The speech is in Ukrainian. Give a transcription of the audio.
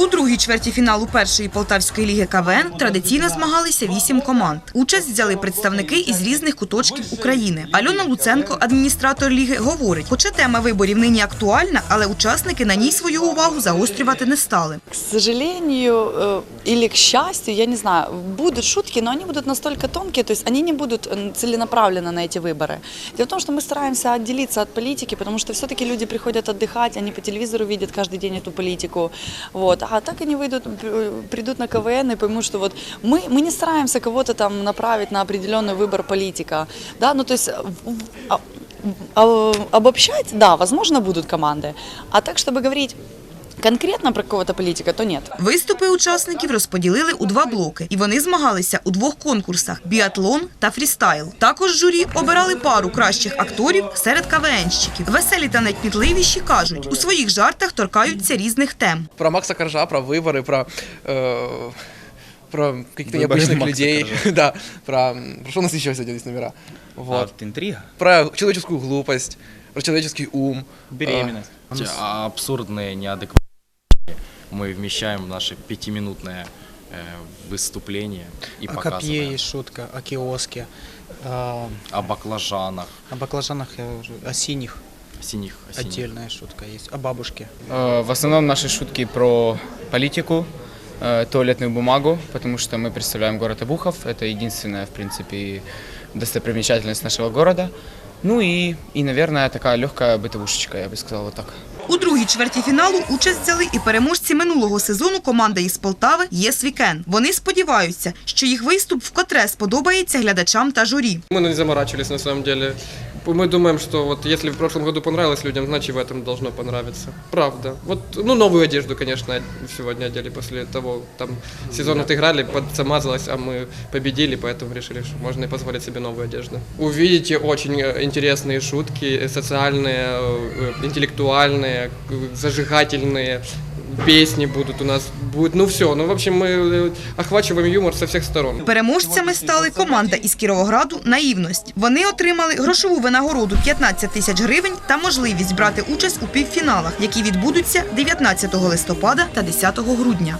У другій чверті фіналу першої полтавської ліги КВН традиційно змагалися вісім команд. Участь взяли представники із різних куточків України. Альона Луценко, адміністратор ліги, говорить, хоча тема виборів нині актуальна, але учасники на ній свою увагу загострювати не стали. К сожалению э, или к счастью, я не знаю, будут шутки, но они будут настолько тонкие, то есть они не будут э, целенаправленно на эти выборы. Дело в том, что мы стараемся отделиться от политики, потому что все-таки люди приходят отдыхать, они по телевизору видят каждый день эту политику. Вот. А так они выйдут, э, придут на КВН и поймут, что вот мы, мы не стараемся кого-то там направить на определенный выбор политика. Да? Ну, то есть э, в- в- а- а- обобщать, да, возможно, будут команды. А так, чтобы говорить конкретно про какого-то политика, то нет. Виступи учасників розподілили у два блоки, і вони змагалися у двох конкурсах: біатлон та фрістайл. Також журі обирали пару кращих акторів серед КВНщиків. Веселі та найкмітливіші кажуть, у своїх жартах торкаються різних тем. Про Макса Коржа, про выборы, про, э, про каких-то Выборы необычных Макса людей. да, про, про что у нас еще сегодня есть номера? Вот. Вот. интрига. Про человеческую глупость, про человеческий ум. Беременность. А, Абсурдные, неадекватные. Мы вмещаем в наше пятиминутное э, выступление и О показываем. копье есть шутка, о киоске, а, О баклажанах, о баклажанах, я уже- о синих синих, о синих. отдельная шутка есть, о бабушке. Э, В основном наши шутки про политику, э, туалетную бумагу, потому что мы представляем город Обухов. Это единственная, в принципе, достопримечательность нашего города. Ну и, и, наверное, такая легкая бытовушечка, я бы сказал, вот так. У другій чверті фіналу участь взяли і переможці минулого сезону команда із Полтави «Єс Вікен». Вони сподіваються, що їх виступ вкотре сподобається глядачам та журі. Ми не заморачувалися на самом деле Мы думаем, что вот если в прошлом году понравилось людям, значит в этом должно понравиться. Правда. Вот, ну, новую одежду, конечно, сегодня одели после того, там, сезон отыграли, подсамазалось, а мы победили, поэтому решили, что можно и позволить себе новую одежду. Увидите очень э, интересные шутки, э, социальные, э, интеллектуальные, э, зажигательные, песни будут у нас, будет, ну все, ну, в общем, мы э, охвачиваем юмор со всех сторон. Переможцями стали команда із Кіровограду «Наївність». Вони отримали грошову винагороду 15 тисяч гривень та можливість брати участь у півфіналах, які відбудуться 19 листопада та 10 грудня.